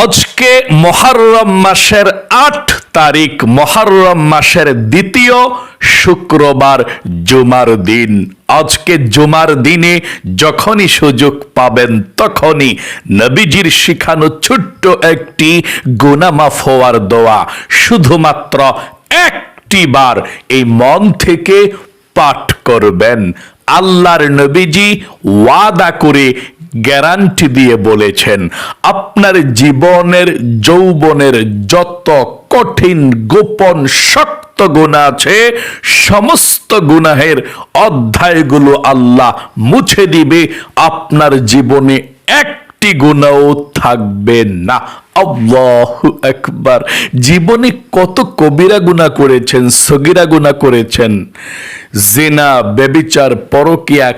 আজকে মহারম মাসের আট তারিখ, মহারম মাসের দ্বিতীয় শুক্রবার জুমার দিন। আজকে জুমার দিনে যখনই সুযোগ পাবেন, তখনই নবীজির শিখানো ছোট্ট একটি গুনামাফ হওয়ার দোয়া। শুধুমাত্র একটি বার এই মন থেকে পাঠ করবেন। আল্লাহর নবীজি ওয়াদা করে গ্যারান্টি দিয়ে বলেছেন, আপনার জীবনের, যৌবনের যত কঠিন, গোপন, শক্ত গুণা আছে, সমস্ত গুনাহের অধ্যায়গুলো আল্লাহ মুছে দিবে। আপনার জীবনে একটি গুণাও থাকবে না। আল্লাহু একবার জীবনে কত কবিরা গুণা করেছেন, সগিরা গুণা করেছেন। জেনা বেবিচার পরকিয়া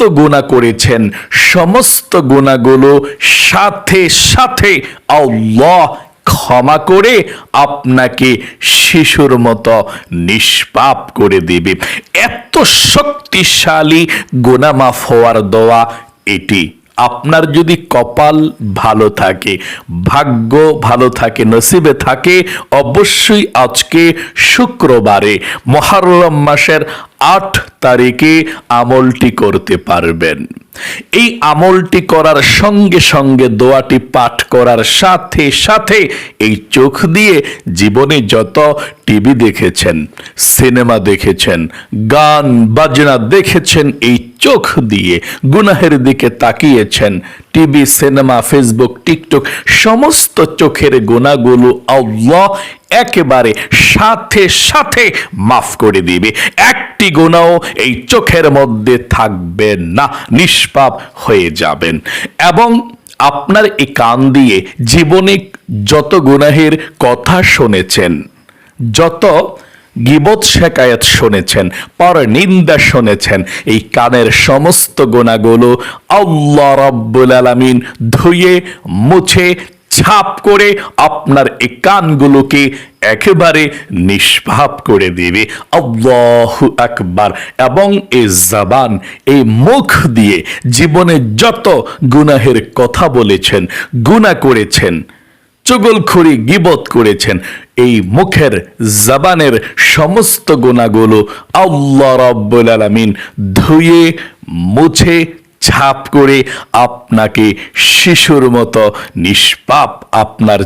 কত গুণা করেছেন? সমস্ত গুণাগুলো সাথে সাথে আল্লাহ ক্ষমা করে আপনাকে শিশুর মতো নিষ্পাপ করে দেবে। এত শক্তিশালী গুণামাফ হওয়ার দোয়া এটি। আপনার যদি কপাল ভালো থাকে, ভাগ্য ভালো থাকে, নসিবে থাকে, অবশ্যই আজকে শুক্রবারে, মহারম মাসের আট তারিখে আমলটি করতে পারবেন। এই আমলটি করার সঙ্গে সঙ্গে দোয়াটি পাঠ করার সাথে সাথে এই চোখ দিয়ে জীবনে যত টিভি দেখেছেন, সিনেমা দেখেছেন, গান, বাজনা দেখেছেন, এই চোখ দিয়ে গুনাহের দিকে তাকিয়েছেন, টিভি, সিনেমা, ফেসবুক, টিকটক, সমস্ত চোখের গুণাগুলো আল্লাহ একেবারে সাথে সাথে মাফ করে দিবে। একটি গোনাও এই চোখের মধ্যে থাকবে না, নিষ্পাপ হয়ে যাবেন। এবং আপনার এই কান দিয়ে জীবনে যত গুনাহের কথা শুনেছেন, যত গিবত শেকায়ত শুনেছেন পর নিন্দা শুনেছেন, এই কানের সমস্ত গোনাগুলো আল্লাহ রব্বুল আলামিন ধুয়ে, মুছে ছাপ করে আপনার এই কানগুলোকে একেবারে নিষ্পাপ করে দেবে। আল্লাহ আকবার। এবং এই জবান, এই মুখ দিয়ে জীবনে যত গুনাহের কথা বলেছেন, গুনাহ করেছেন চুগলখড়ি গিবত করেছেন, এই মুখের জবানের সমস্ত গুণাগুলো আল্লাহ রব্বুল আলামিন ধুয়ে, মুছে ছাপ করে আপনাকে শিশুর মতো নিষ্পাপ আপনার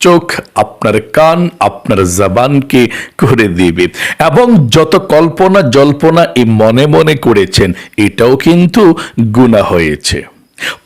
চোখ, আপনার কান, আপনার জবানকে করে দেবে। এবং যত কল্পনা জল্পনা এই মনে মনে করেছেন, এটাও কিন্তু গুণা হয়েছে।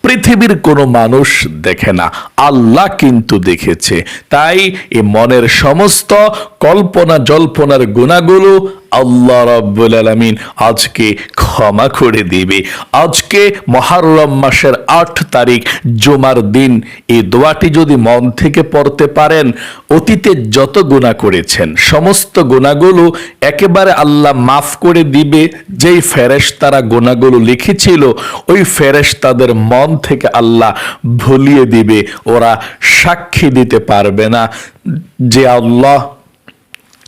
পৃথিবীর কোনো মানুষ দেখে না। আল্লাহ কিন্তু দেখেছে। তাই এ মনের সমস্ত কল্পনা জল্পনার গুণাগুলো আল্লাহ রব্বুল আলমিন আজকে ক্ষমা করে দিবে। আজকে মহারম মাসের আট তারিখ, জুমার দিন এই দোয়াটি যদি মন থেকে পড়তে পারেন, অতীতে যত গুণা করেছেন, সমস্ত গুণাগুলো একেবারে আল্লাহ মাফ করে দিবে। যেই ফেরেশ তারা গুণাগুলো লিখেছিল, ওই ফেরেশ তাদের মন থেকে আল্লাহ ভুলিয়ে দিবে, ওরা সাক্ষী দিতে পারবে না। যে আল্লাহ,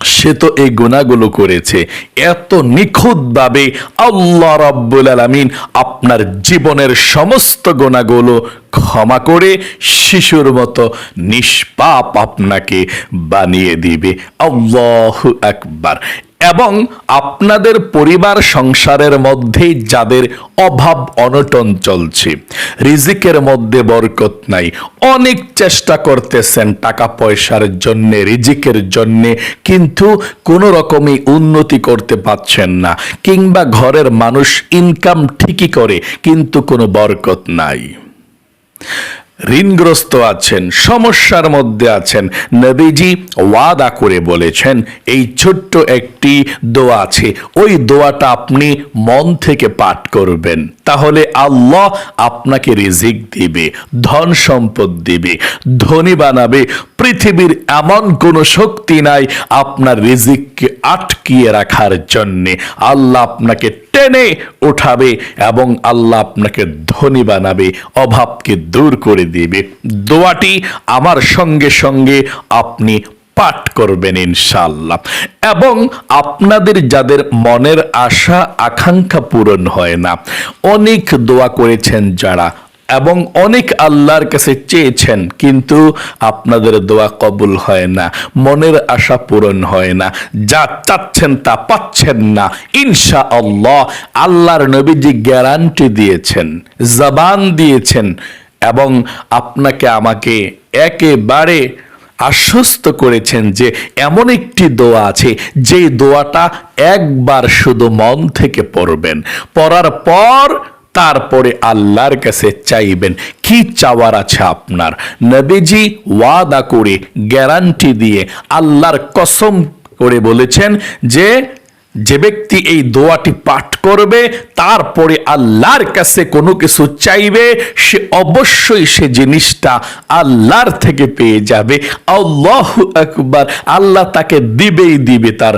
সে তো এই গুণাগুলো করেছে। এত নিখুঁতভাবে আল্লাহ রাব্বুল আলামিন আপনার জীবনের সমস্ত গুণাগুলো ক্ষমা করে শিশুর মতো নিষ্পাপ আপনাকে বানিয়ে দিবে। আল্লাহ আকবার। এবং আপনাদের পরিবার সংসারের মধ্যেই যাদের অভাব অনটন চলছে, রিজিকের মধ্যে বরকত নাই, অনেক চেষ্টা করতেছেন টাকা পয়সার জন্য, রিজিকের জন্য, কিন্তু কোনো রকমই উন্নতি করতে পারছেন না, কিংবা ঘরের মানুষ ইনকাম ঠিকই করে, কিন্তু কোনো বরকত নাই। ঋণগ্রস্ত আছেন, সমস্যার মধ্যে আছেন। নবীজি ওয়াদা করে বলেছেন, এই ছোট্ট একটি দোয়া আছে, ওই দোয়াটা আপনি মন থেকে পাঠ করবেন। তাহলে আল্লাহ আপনাকে রিজিক দিবে, ধন সম্পদ দিবে, ধনী বানাবে। পৃথিবীর এমন কোনো শক্তি নাই আপনার রিজিককে আটকিয়ে রাখার জন্যে। আল্লাহ আপনাকে টেনে ওঠাবে এবং আল্লাহ আপনাকে ধনী বানাবে, অভাবকে দূর করে দিবে। দোয়াটি আমার সঙ্গে সঙ্গে আপনি পাঠ করবেন ইনশাল্লাহ এবং আপনাদের যাদের মনের আশা, আকাঙ্ক্ষা পূরণ হয় না, অনেক দোয়া করেছেন যারা এবং অনেক আল্লাহর কাছে চেয়েছেন, কিন্তু আপনাদের দোয়া কবুল হয় না, মনের আশা পূরণ হয় না, যা চাচ্ছেন তা পাচ্ছেন না। ইনশা আল্লাহ আল্লাহর নবীজি গ্যারান্টি দিয়েছেন, জবান দিয়েছেন, এবং আপনাকে আমাকে একেবারে আশ্বস্ত করেছেন যে এমন একটি দোয়া আছে যে দোয়াটা একবার শুধু মন থেকে পড়বেন। পড়ার পর তারপরে আল্লাহর কাছে চাইবেন, কি চাওয়ার আছে আপনার? নবীজি ওয়াদা করে গ্যারান্টি দিয়ে আল্লাহর কসম করে বলেছেন যে যে ব্যক্তি এই দোয়াটি পাঠ করবে, তারপরে আল্লাহর কাছে কোনো কিছু চাইবে, সে অবশ্যই সে জিনিসটা আল্লাহর থেকে পেয়ে যাবে। আল্লাহ আকবার, আল্লাহ তাকে দিবেই দিবে তার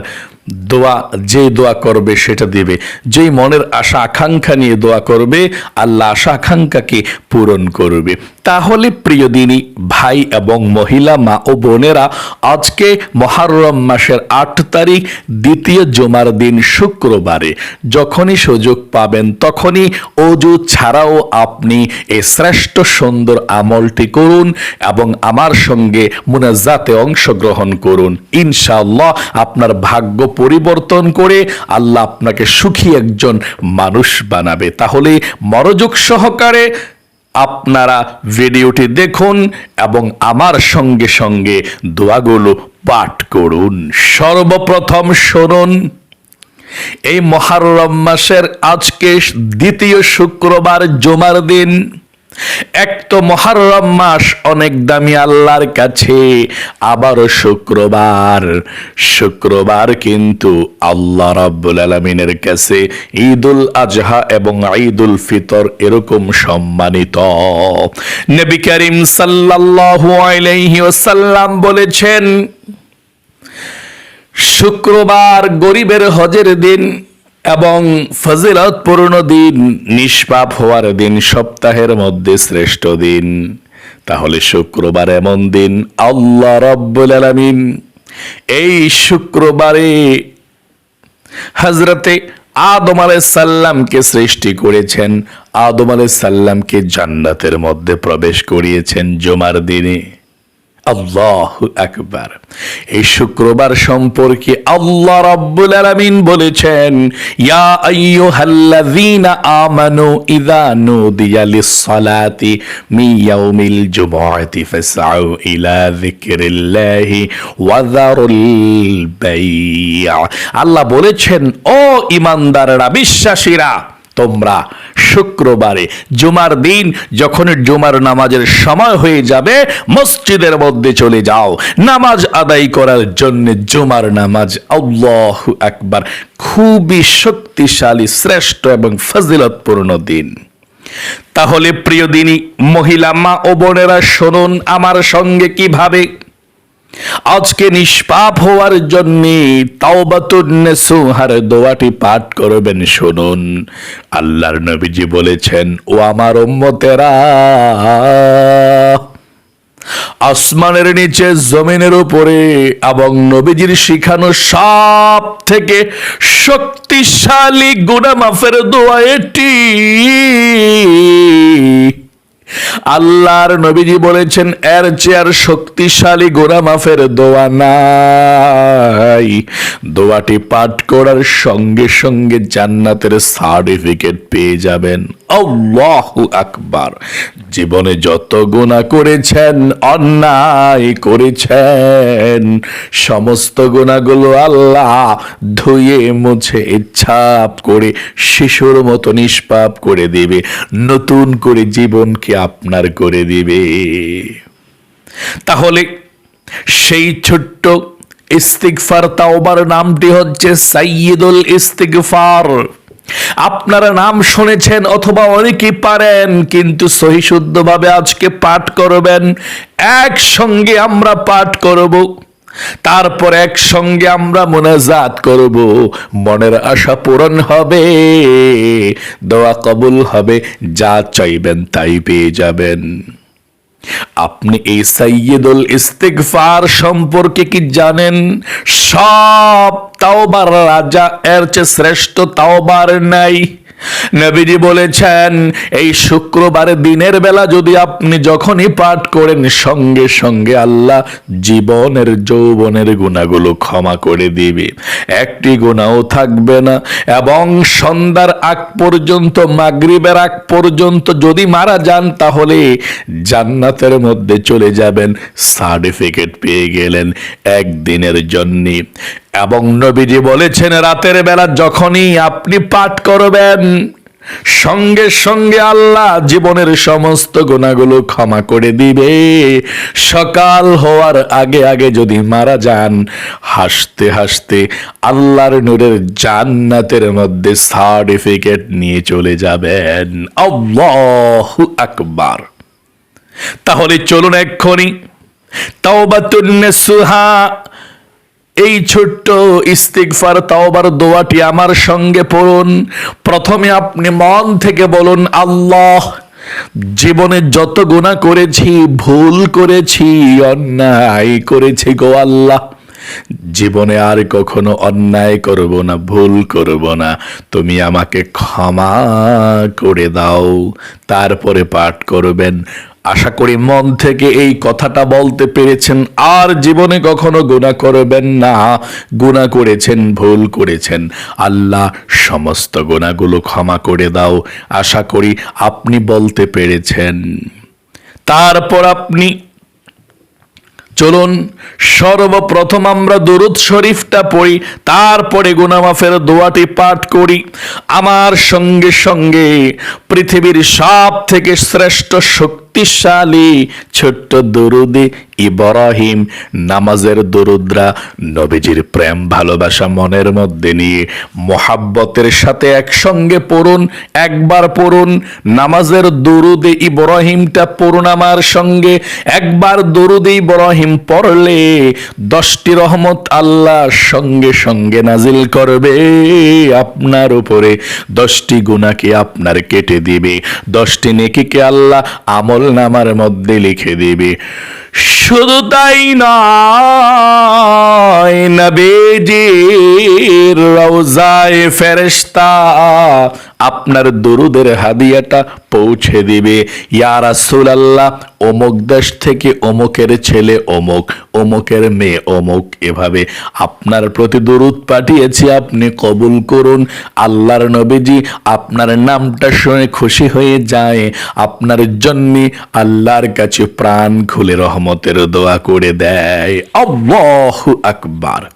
দোয়া যে দোয়া করবে সেটা দেবে। যেই মনের আশা, আকাঙ্ক্ষা নিয়ে দোয়া করবে, আল্লাহ আশা, আকাঙ্ক্ষাকে পূরণ করবে। তাহলে প্রিয় দিনী, ভাই এবং মহিলা, মা ও বোনেরা, আজকে মহারম মাসের আট তারিখ, দ্বিতীয় জমার দিন শুক্রবারে। যখনই সুযোগ পাবেন, তখনই অজু ছাড়াও আপনি এই শ্রেষ্ঠ সুন্দর আমলটি করুন এবং আমার সঙ্গে মুনাজাতে অংশগ্রহণ করুন। ইনশাআল্লাহ আপনার ভাগ্য পরিবর্তন করে আল্লাহ আপনাকে সুখী একজন মানুষ বানাবে। তাহলে মনোযোগ সহকারে আপনারা ভিডিওটি দেখুন এবং আমার সঙ্গে সঙ্গে দোয়াগুলো পাঠ করুন। সর্বপ্রথম শুনুন, এই মহারম মাসের আজকে দ্বিতীয় শুক্রবার জমার দিন। এক তো মহারম মাস অনেক দামি আল্লাহর কাছে, আবারও শুক্রবার। শুক্রবার কিন্তু আল্লাহ রাব্বুল আলমিনের কাছে ঈদুল আজহা এবং ঈদুল ফিতর এরকম সম্মানিত। নবী করিম সাল্লাল্লাহু বলেছেন, শুক্রবার গরিবের হজের দিন এবং ফজিলতপূর্ণ দিন, নিষ্পাপ হওয়ার দিন, সপ্তাহের মধ্যে শ্রেষ্ঠ দিন। তাহলে শুক্রবার এমন দিন, আল্লাহ রব্বুল আলামিন এই শুক্রবারে হজরতে আদম সাল্লামকে সৃষ্টি করেছেন। আদম সাল্লামকে জান্নাতের মধ্যে প্রবেশ করিয়েছেন জমার দিনে। আল্লাহ এই শুক্রবার সম্পর্কে আল্লাহ রাব্বুল আলামিন বলেছেন, ইয়া আইয়ুহাল্লাযীনা আমানু ইযা নুদিয়া লিস-সালাতি জুমআতি ফাসআউ ইলা যিকরিল্লাহি আল্লাহ বলেছেন, ও ঈমানদাররা, বিশ্বাসীরা তোমরা শুক্রবারে জুমার দিন যখন জুমার নামাজের সময় হয়ে যাবে, মসজিদের মধ্যে চলে যাও। নামাজ আদায় করার জন্য জুমার নামাজ আল্লাহ একবার খুবই শক্তিশালী, শ্রেষ্ঠ এবং ফজিলতপূর্ণ দিন। তাহলে প্রিয় দিনী মহিলা মা ও বোনেরা, শুনুন আমার সঙ্গে কীভাবে আজকে নিষ্পাপ হওয়ার জন্য তাওবাতুন্নেসুহার দোয়াটি পাঠ করবেন, শুনুন। আল্লাহর নবীজি বলেছেন, ও আমার উম্মতেরা, আসমানের নিচে, জমিনের উপরে এবং নবীজির শিখানো সব থেকে শক্তিশালী গুণা মাফের দোয়া এটি। আল্লাহর নবীজি বলেছেন, এর চেয়ার শক্তিশালী গোড়া মাফের দোয়া নাই। দোয়াটি পাঠ করার সঙ্গে সঙ্গে জান্নাতের সার্টিফিকেট পেয়ে যাবেন। আকবার। জীবনে যত গুণা করেছেন, অন্যায় করেছেন, সমস্ত গুণাগুলো আল্লাহ ধুয়ে মুছে ইচ্ছাপ করে, শিশুর মতো নিষ্পাপ করে দেবে। নতুন করে জীবনকে আপনার করে দিবে। তাহলে সেই ছোট্ট ইস্তিগফার তাওবার নামটি হচ্ছে সাইয়্যিদুল ইস্তিকফার আপনারা নাম শুনেছেন অথবা অনেকেই পারেন, কিন্তু সহি শুদ্ধভাবে আজকে পাঠ করবেন। একসঙ্গে আমরা পাঠ করব। তারপর একসঙ্গে আমরা মোনাজাত করব। মনের আশা পূরণ হবে, দোয়া কবুল হবে, যা চাইবেন তাই পেয়ে যাবেন। আপনি এই সাইয়দুল ইস্তিগফার সম্পর্কে কি জানেন? সব তাওবার রাজা, এর চেয়ে শ্রেষ্ঠ তাওবার নাই। নবীজি বলেছেন, এই শুক্রবার দিনের বেলা যদি আপনি যখনই পাঠ করেন, সঙ্গে সঙ্গে আল্লাহ জীবনের যৌবনের গুণাগুলো ক্ষমা করে দিবে। একটি গুণাও থাকবে না। এবং সন্ধ্যার আগ পর্যন্ত, মাগরিবের আগ পর্যন্ত যদি মারা যান, তাহলে জান্নাতের মধ্যে চলে যাবেন। সার্টিফিকেট পেয়ে গেলেন একদিনের জন্যে। এবং নবীজি বলেছেন, রাতের বেলা যখনই আপনি পাঠ করবেন, সঙ্গে সঙ্গে আল্লাহ জীবনের সমস্ত গুণাগুলো ক্ষমা করে দিবে। সকাল হওয়ার আগে আগে যদি মারা যান, হাসতে হাসতে আল্লাহর নূরের জান্নাতের মধ্যে সার্টিফিকেট নিয়ে চলে যাবেন। আকবার। তাহলে চলুন এক্ষুনি। তাওবাতুন্নেসুহা এই ছোট্ট ইস্তিকফার তাওবার, দোয়াটি আমার সঙ্গে পড়ুন। প্রথমে আপনি মন থেকে বলুন, আল্লাহ, জীবনে যত গুণা করেছি, ভুল করেছি, অন্যায় করেছি গো আল্লাহ। জীবনে আর কখনো অন্যায় করব না, ভুল করব না। তুমি আমাকে ক্ষমা করে দাও, তারপরে পাঠ করবেন। আশা করি মন থেকে এই কথাটা বলতে পেরেছেন, আর জীবনে কখনো গুণা করবেন না। গুণা করেছেন, ভুল করেছেন। আল্লাহ সমস্ত গুণাগুলো ক্ষমা করে দাও। আশা করি আপনি বলতে পেরেছেন। তারপর আপনি চলুন সর্বপ্রথম আমরা দরুদ শরীফটা পড়ি, তারপরে গুনামাফের দোয়াটি পাঠ করি। আমার সঙ্গে সঙ্গে পৃথিবীর সব থেকে শ্রেষ্ঠ শক্তিশালী, ছোট্ট দরুদে ইব্রাহিম নামাজের দরুদ্রা নবীজির প্রেম, ভালোবাসা মনের মধ্যে নিয়ে মোহাব্বতের সাথে একসঙ্গে পড়ুন, একবার পড়ুন। নামাজের দরুদে ইব্রাহিমটা পড়ুন আমার সঙ্গে একবার দরুদে ইব্রাহিম পড়লে দশটি রহমত আল্লাহ সঙ্গে সঙ্গে নাজিল করবে। আপনার উপরে দশটি গুণাকে আপনার কেটে দিবে। দশটি নেকিকে আল্লাহ আমল নামার মধ্যে লিখে দিবে শুধু তাই নয় নবীজির রওজায় ফেরেশতা আপনার দরুদের হাদিয়াটা পৌঁছে দিবে। ইয়া রাসূলুল্লাহ, অমুক দেশ থেকে অমুকের ছেলে অমুক, অমুকের মেয়ে অমুক। এভাবে আপনার প্রতি দরুদ পাঠিয়েছি আপনি কবুল করুন। আল্লাহর নবীজি আপনার নামটা শুনে খুশি হয়ে যায়। আপনার জন্যে আল্লাহর কাছে প্রাণ খুলে রহমতের দোয়া করে দেয়। আল্লাহু আকবার।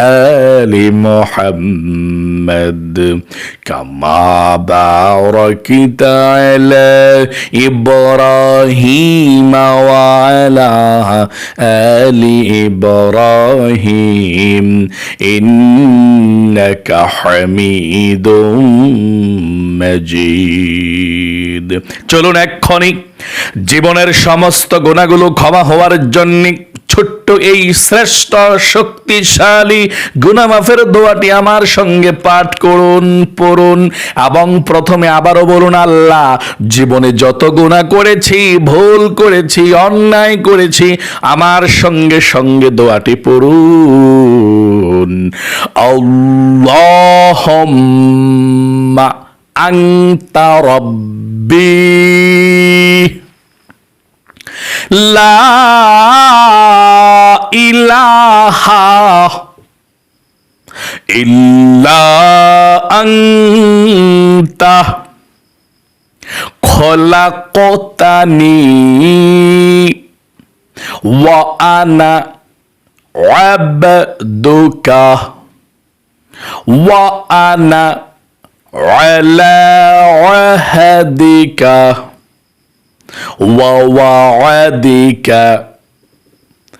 آل محمد كما باركت على إبراهيم وعلى آل إبراهيم إنك حميد مجيد চলুন এক্ষণি জীবনের সমস্ত গুণাগুলো ক্ষমা হওয়ার জন্য ছোট্ট এই শ্রেষ্ঠ শক্তিশালী গুনামাফের দোয়াটি আমার সঙ্গে পাঠ করুন, পড়ুন এবং প্রথমে আবারও বলুন, আল্লাহ, জীবনে যত গুণা করেছি, ভুল করেছি, অন্যায় করেছি, আমার সঙ্গে সঙ্গে দোয়াটি পড়ুন। আল্লাহুম্মা রব্বি লা ইলাহা ইল্লা আনতা খলাকতানি ওয়া আনা عبدك وأنا على عهدك ووعدك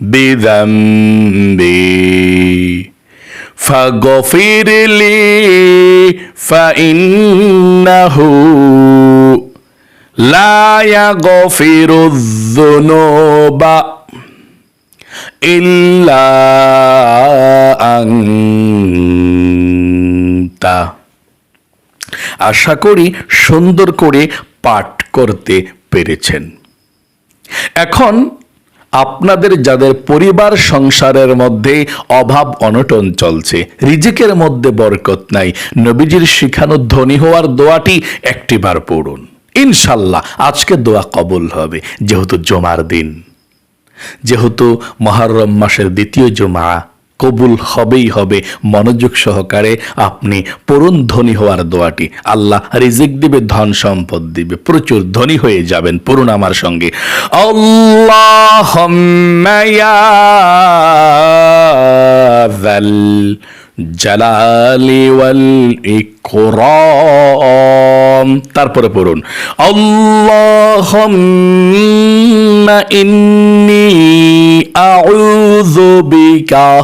بذنبي فاغفر لي فإنه لا يغفر الذنوب إلا أنت আশা করি সুন্দর করে পাঠ করতে পেরেছেন এখন আপনাদের যাদের পরিবার সংসারের মধ্যে অভাব অনটন চলছে, রিজিকের মধ্যে বরকত নাই, নবীজির শিখানো ধনী হওয়ার দোয়াটি একটিবার পড়ুন। ইনশাল্লাহ আজকে দোয়া কবল হবে, যেহেতু জমার দিন। যেহেতু মহারম মাসের দ্বিতীয় জমা কবুল হবেই হবে। মনোযোগ সহকারে আপনি পূরণ ধনী হওয়ার দোয়াটি আল্লাহ রিজিক দিবে, ধন সম্পদ দিবে, প্রচুর ধনী হয়ে যাবেন। পূরণ আমার সঙ্গে। আল্লাহ জালালি ওয়াল ইকরাম। তারপরে পড়ুন। আল্লাহুম্মা ইন্নী আউযু বিকা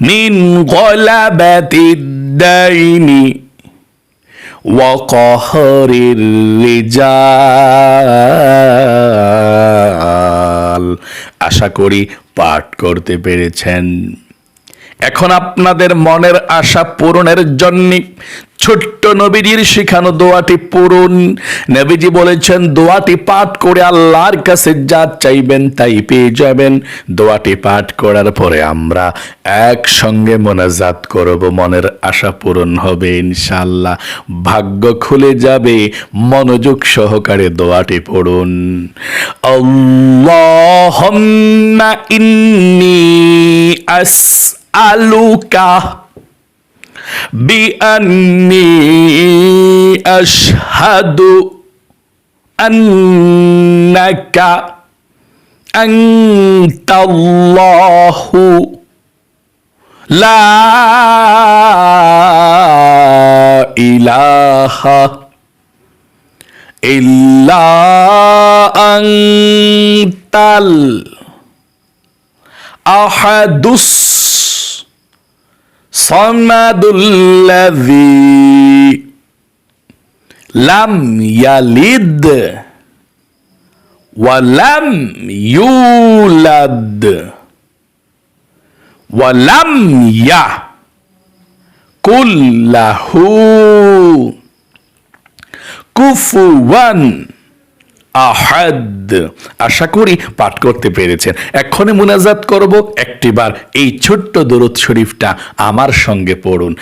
من غلبة الدين وقهر الرجال আশা করি পাঠ করতে পেরেছেন এখন আপনাদের মনের আশা পূরণের জন্য ছোট্ট নবীজির শিখানো দোয়াটি পূরণ নবীজি বলেছেন, দোয়াটি পাঠ করে আল্লাহর কাছে যা চাইবেন তাই পেয়ে যাবেন। দোয়াটি পাঠ করার পরে আমরা একসঙ্গে মোনাজাত করব, মনের আশা পূরণ হবে ইনশাল্লাহ ভাগ্য খুলে যাবে, মনোযোগ সহকারে দোয়াটি পড়ুন। আল্লাহুম্মা ইন্নী আসআলুকা আলুকা বিআন্নি আশহাদু আন্নাকা আনতাল্লাহু লা ইলাহা ইল্লা আনতাল আহাদুস الصمد الذي لم يلد ولم يولد ولم يكن له كفوا. আহাদ। আশা করি পাঠ করতে পেরেছেন। এক্ষণে মুনাজাত করব একটিবার। এই ছোট্ট দরুদ শরীফটা আমার সঙ্গে পড়ুন।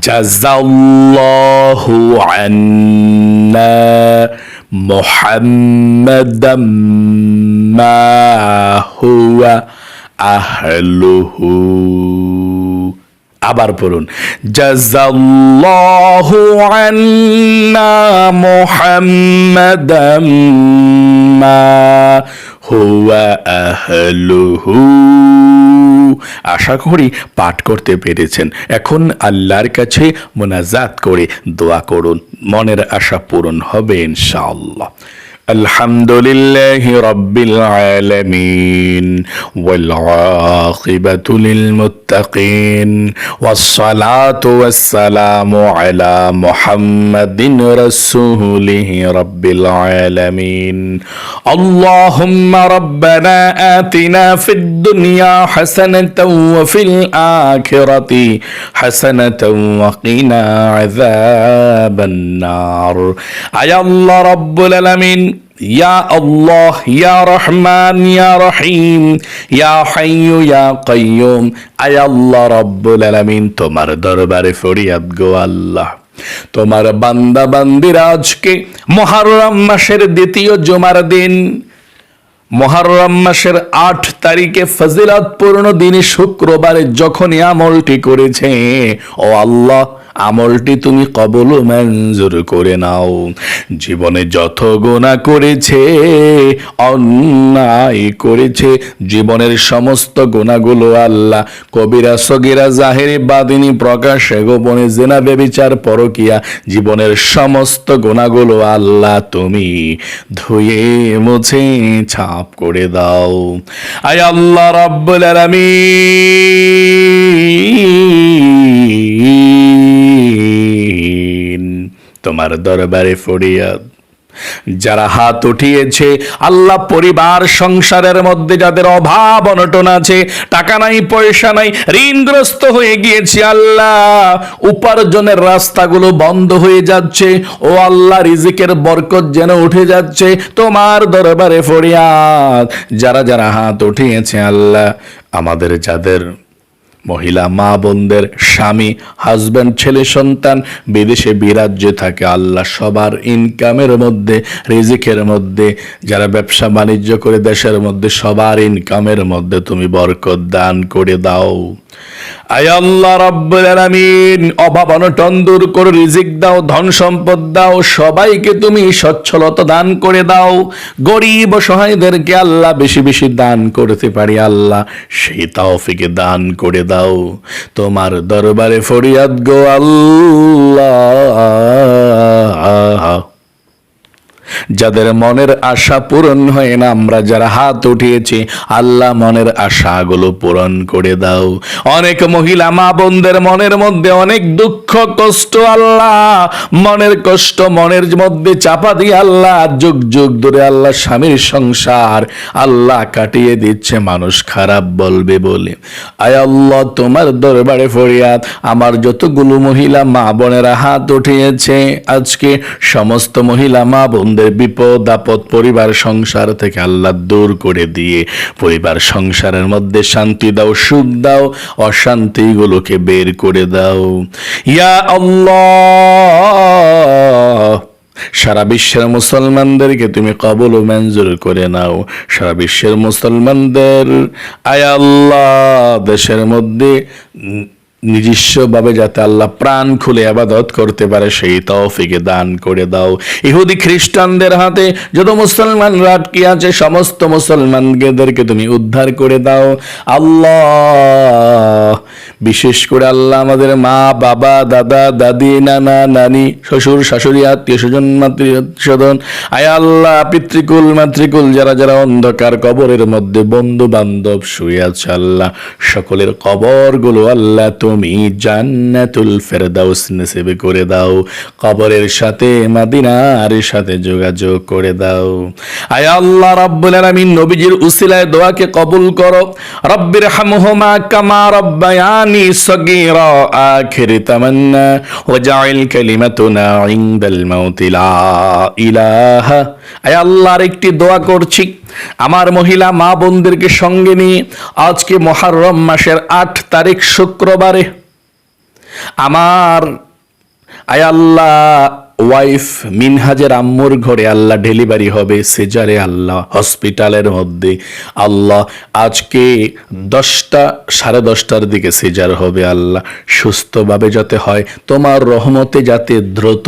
জাজাল্লাহু আন্না মুহাম্মাদাম হুয়া আহলুহু। আবার পড়ুন। আহলুহু। আশা করি পাঠ করতে পেরেছেন। এখন আল্লাহর কাছে মোনাজাত করে দোয়া করুন। মনের আশা পূরণ হবে ইনশাআল্লাহ। الحمد لله رب العالمين والعاقبة للمتقين والصلاة والسلام على محمد رسوله رب العالمين. اللهم ربنا آتنا في الدنيا حسنة وفي الآخرة حسنة وقنا عذاب النار. أي الله رب العالمين. ইয়া আল্লাহ ইয়া রহমান ইয়া রহিম ইয়া হাইয়ু ইয়া কাইয়ুম আয় আল্লাহ রব্বুল আলামিন, তোমার দরবারে ফরিয়াদ গো আল্লাহ। তোমার বান্দা বান্দিরা আজকে মহারম মাসের দ্বিতীয় জুমার দিন। মহারম মাসের আট তারিখে ফজিলাতপূর্ণ দিনে শুক্রবারে যখনই আমলটি করেছে, ও আল্লাহ আমলটি তুমি কবল মঞ্জুর করে নাও। জীবনে যত গোনা করেছে, অন্যায় করেছে, জীবনের সমস্ত গোনাগুলো আল্লাহ কবিরা, সগিরা, জাহেরি, বাদিনী, প্রকাশে, গোপনে, জেনা, বেবিচার, পরকিয়া, জীবনের সমস্ত গোনাগুলো আল্লাহ তুমি ধুয়ে, মুছে, ছাপ করে দাও। আয় আল্লাহ রাব্বুল আলামিন। তোমার দরবারে ফরিয়াদ। যারা হাত উঠিয়েছে, আল্লাহ পরিবার, সংসারের মধ্যে যাদের অভাব, অনটন আছে, টাকা নাই, পয়সা নাই, ঋণগ্রস্ত হয়ে গিয়েছে আল্লাহ। উপার্জনের রাস্তাগুলো বন্ধ হয়ে যাচ্ছে। ও আল্লাহ, রিজিকের বরকত যেন উঠে যাচ্ছে তোমার দরবারে ফরিয়াদ। যারা যারা হাত উঠিয়েছে আল্লাহ, আমাদের যাদের মহিলা, মা বোনদের, স্বামী হাজব্যান্ড ছেলে, সন্তান, বিদেশে বিরাজ্যে থাকে আল্লাহ সবার ইনকামের মধ্যে, রিজিকের মধ্যে। যারা ব্যবসা বাণিজ্য করে দেশের মধ্যে, সবার ইনকামের মধ্যে তুমি বরকত দান করে দাও। আল্লাহ রাব্বুল আলামিন, অভাব দূর করে, রিজিক দাও, ধন সম্পদ দাও, সবাইকে তুমি দান করে দাও। গরিব আল্লাহ বেশি বেশি দান করতে পারি আল্লাহ, সেই তাওফিকে দান করে দাও তোমার দরবারে ফরিয়াদ গো আল্লাহ। যাদের মনের আশা পূরণ হয় না, আমরা যারা হাত উঠিয়েছি, আল্লাহ মনের আশাগুলো পূরণ করে দাও। অনেক মহিলা মা বোনদের মনের মধ্যে অনেক দুঃখ, কষ্ট, আল্লাহ মনের কষ্ট, মনের মধ্যে চাপা দিয়ে আল্লাহ যুগ যুগ ধরে আল্লাহ স্বামীর সংসার আল্লাহ কাটিয়ে দিচ্ছে, মানুষ খারাপ বলবে বলে। আয় আল্লাহ, তোমার দরবারে ফরিয়াদ। আমার যতগুলো মহিলা মা বোনেরা হাত উঠিয়েছে, আজকে সমস্ত মহিলা মা বোনদের বিপদ, আপদ পরিবার, সংসার থেকে আল্লাহ দূর করে দিয়ে পরিবার, সংসারের মধ্যে শান্তি দাও, সুখ দাও, অশান্তিগুলোকে বের করে দাও। ইয়া আল্লাহ! সারা বিশ্বের মুসলমানদেরকে তুমি কবল ও মঞ্জুর করে নাও। সারা বিশ্বের মুসলমানদের, আয় আল্লাহ! দেশের মধ্যে নিজস্বভাবে যাতে আল্লাহ প্রাণ খুলে আবাদত করতে পারে, সেই তৌফিকে দান করে দাও। ইহুদি খ্রিস্টানদের হাতে যত মুসলমান আটকে আছে, সমস্ত মুসলমানদেরকে তুমি উদ্ধার করে দাও। আল্লাহ বিশেষ করে আল্লাহ আমাদের মা, বাবা, দাদা, দাদি, নানা, নানি, শ্বশুর, শাশুড়ি, আত্মীয় স্বজন স্বজন আয় আল্লাহ, পিতৃকুল, মাতৃকুল, যারা যারা অন্ধকার কবরের মধ্যে বন্ধু বান্ধব শুয়ে আছে আল্লাহ, সকলের কবরগুলো আল্লাহ তুমি জান্নাতুল ফেরদাউস নসিবে করে দাও, কবরের সাথে মাদিনার সাথে যোগাযোগ করে দাও। আয় আল্লাহ রাব্বুল আলামিন নবীজির উসিলায় দোয়াকে কবুল করো রব্বির হামহুমা কামা রব্বায়ানি সগীরা আখির তামান্না ওয়াজআল কালিমাতুনা ইনদাল মাউতি লা ইলাহা আয় আল্লাহর একটি দোয়া করছি। আমার মহিলা, মা বোনদেরকে সঙ্গে নিয়ে আজকে মহারম মাসের আট তারিখ শুক্রবারে। আমার আয় আল্লাহ ওয়াইফ মিনহাজের আম্মুর ঘরে আল্লাহ ডেলিভারি হবে সেজারে আল্লাহ হসপিটালের মধ্যে। আল্লাহ আজকে দশটা, সাড়ে দশটার দিকে সেজার হবে আল্লাহ। সুস্থভাবে যাতে হয়, তোমার রহমতে যাতে দ্রুত,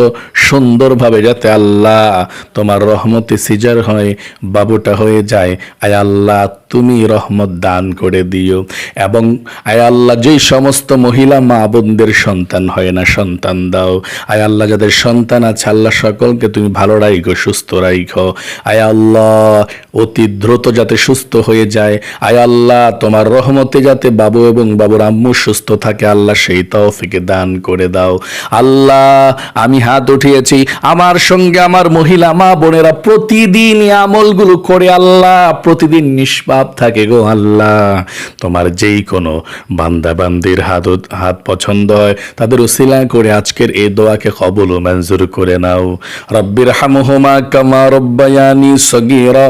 সুন্দরভাবে যাতে আল্লাহ তোমার রহমতে সিজার হয়, বাবুটা হয়ে যায়, আয় আল্লাহ তুমি রহমত দান করে দিও। এবং আয় আল্লাহ যেই সমস্ত মহিলা মা বোনদের সন্তান হয় না, সন্তান দাও। আয় আল্লাহ যাদের সন্তান আছে, আল্লাহ সকলকে তুমি ভালো রাখো সুস্থ রাখো আয় আল্লাহ, অতি দ্রুত যাতে সুস্থ হয়ে যায়। আয় আল্লাহ, তোমার রহমতে যাতে বাবু এবং বাবুর আম্মু সুস্থ থাকে, আল্লাহ সেই তৌফিকে দান করে দাও। আল্লাহ, আমি হাত উঠিয়েছি, আমার সঙ্গে আমার মহিলা, মা বোনেরা প্রতিদিন আমলগুলো করে, আল্লাহ, প্রতিদিন নিষ্পাপ থাকে গো আল্লাহ। তোমার যেই কোনো বান্দা, বান্দির হাত হাত পছন্দ হয়, তাদের উসিলা করে আজকের এই দোয়াকে কবল ও মঞ্জুর করে নাও। রব্বির হামহুমা কামা রব্বায়ানি সগীরা।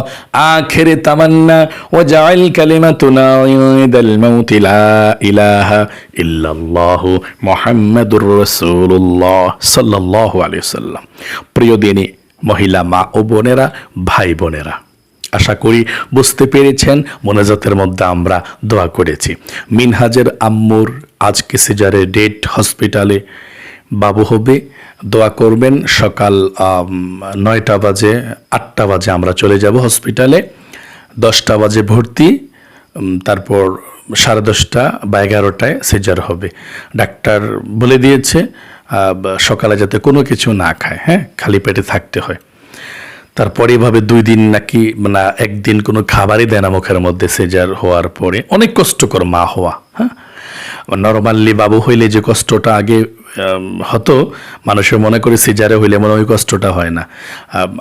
আখিরে তামান্না, ওয়াজআল কালিমাতুনা ইনদাল মাউত লা ইলাহা ইল্লাল্লাহু মুহাম্মাদুর রাসূলুল্লাহ সাল্লাল্লাহু আলাইহি সাল্লাম প্রিয় দিনী, মহিলা মা ও বোনেরা, ভাই বোনেরা, আশা করি বুঝতে পেরেছেন, মোনাজাতের মধ্যে আমরা দোয়া করেছি। মিনহাজের আম্মুর আজকে সিজারে ডেট হসপিটালে বাবু হবে। দোয়া করবেন। সকাল নয়টা বাজে, আটটা বাজে আমরা চলে যাব হসপিটালে। দশটা বাজে ভর্তি তারপর সাড়ে দশটা বা এগারোটায় সিজার হবে। ডাক্তার বলে দিয়েছে সকালে যাতে কোনো কিছু না খায় হ্যাঁ খালি পেটে থাকতে হয়। তারপরে এভাবে দুই দিন নাকি মানে একদিন কোনো খাবারই দেয় না মুখের মধ্যে সেজার হওয়ার পরে। অনেক কষ্টকর মা হওয়া হ্যাঁ? নর্মালি বাবু হইলে যে কষ্টটা আগে হতো, মানুষের মনে করে সিজারে হইলে মনে ওই কষ্টটা হয় না।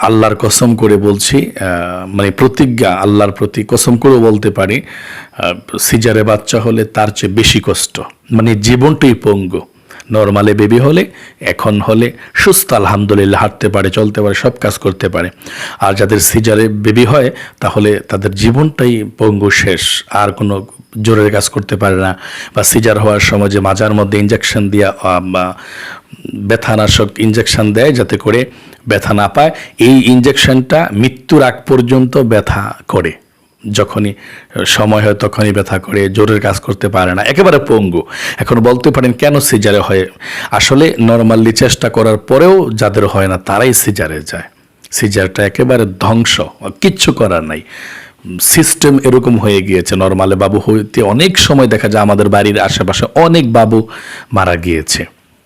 আল্লাহর কসম করে বলছি মানে প্রতিজ্ঞা, আল্লাহর প্রতি কসম করে বলতে পারি সিজারে বাচ্চা হলে তার চেয়ে বেশি কষ্ট। মানে জীবনটাই পঙ্গু। নর্মালে বেবি হলে, এখন হলে সুস্থ, আলহামদুলিল্লাহ, হাঁটতে পারে, চলতে পারে, সব কাজ করতে পারে। আর যাদের সিজারে বেবি হয়, তাহলে তাদের জীবনটাই পঙ্গু শেষ। আর কোনো জোরের কাজ করতে পারে না বা সিজার হওয়ার সময় যে মাজার মধ্যে ইঞ্জেকশন দিয়া বা ব্যথানাশক ইঞ্জেকশন দেয় যাতে করে ব্যথা না পায়, এই ইঞ্জেকশনটা মৃত্যুর আগ পর্যন্ত ব্যথা করে। যখনই সময় হয় তখনই ব্যথা করে, জোরের কাজ করতে পারে না। একেবারে পঙ্গু। এখন বলতে পারেন কেন সিজারে হয়? আসলে নর্মালি চেষ্টা করার পরেও যাদের হয় না, তারাই সিজারে যায়। সিজারটা একেবারে ধ্বংস, কিচ্ছু করার নাই। সিস্টেম এরকম হয়ে গিয়েছে নর্মালে বাবু হইতে অনেক সময় দেখা যায় আমাদের বাড়ির আশেপাশে অনেক বাবু মারা গিয়েছে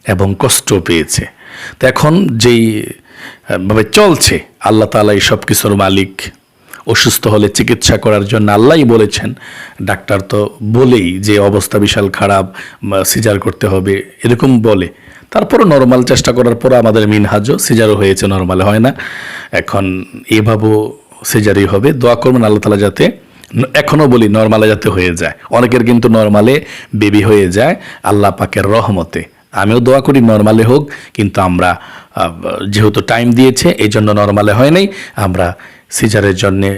এবং কষ্ট পেয়েছে। তো এখন যেই, ভাবে চলছে, আল্লাহ তালা এই সব কিছুর মালিক, অসুস্থ হলে চিকিৎসা করার জন্য আল্লাহই বলেছেন, ডাক্তার তো বলেই যে অবস্থা বিশাল খারাপ সিজার করতে হবে, এরকম বলে। তারপরও নর্মাল চেষ্টা করার পর আমাদের মিনহাজও সিজারও হয়েছে নর্মালে, হয় না? এখন এভাবেও সিজারই হবে, দোয়া করবেন আল্লাহ তালা যাতে এখনও বলি নর্মালে যাতে হয়ে যায়। অনেকের কিন্তু নর্মালে বেবি হয়ে যায় আল্লাহ পাকের রহমতে। আমিও দোয়া করি নর্মালে হোক, কিন্তু আমরা যেহেতু টাইম দিয়েছে, এই জন্য নর্মালে হয় নাই। আমরা সিজারের জন্যে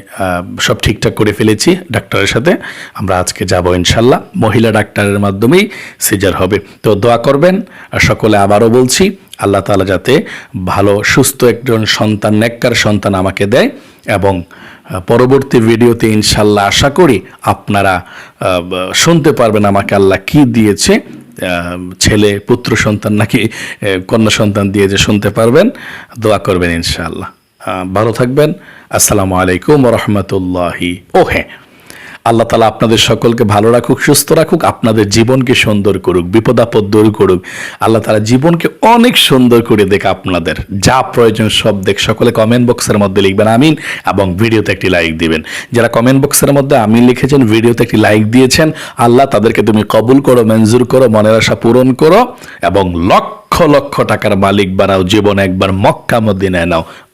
সব ঠিকঠাক করে ফেলেছি ডাক্তারের সাথে। আমরা আজকে যাব ইনশাল্লাহ। মহিলা ডাক্তারের মাধ্যমেই সিজার হবে। তো দোয়া করবেন, আর সকলে আবারও বলছি আল্লাহ তাআলা যাতে ভালো সুস্থ একজন সন্তান নেককার সন্তান আমাকে দেয় এবং পরবর্তী ভিডিওতে ইনশাল্লাহ আশা করি আপনারা শুনতে পারবেন আমাকে আল্লাহ কি দিয়েছে। ছেলে পুত্র সন্তান নাকি কন্যা সন্তান দিয়ে যে শুনতে পারবেন দোয়া করবেন ইনশাআল্লাহ। আহ, ভালো থাকবেন। আসসালামু আলাইকুম রহমতুল্লাহি। ও হ্যাঁ আল্লাহ তালা আপনাদের সকলকে ভালো রাখুক, সুস্থ রাখুক, আপনাদের জীবনকে সুন্দর করুক বিপদ আপদ দূর করুক। আল্লাহ তালা জীবনকে অনেক সুন্দর করে দেখ আপনাদের। যা প্রয়োজন সব দেখ। সকলে কমেন্ট বক্সের মধ্যে লিখবেন, আমিন, এবং ভিডিওতে একটি লাইক দিবেন। যারা কমেন্ট বক্সের মধ্যে আমিন লিখেছেন, ভিডিওতে একটি লাইক দিয়েছেন, আল্লাহ তাদেরকে তুমি কবুল করো, মঞ্জুর করো, মনের আশা পূরণ করো, এবং লক্ষ লক্ষ টাকার মালিক বানাও, জীবন একবার মক্কা মদিনায় নাও।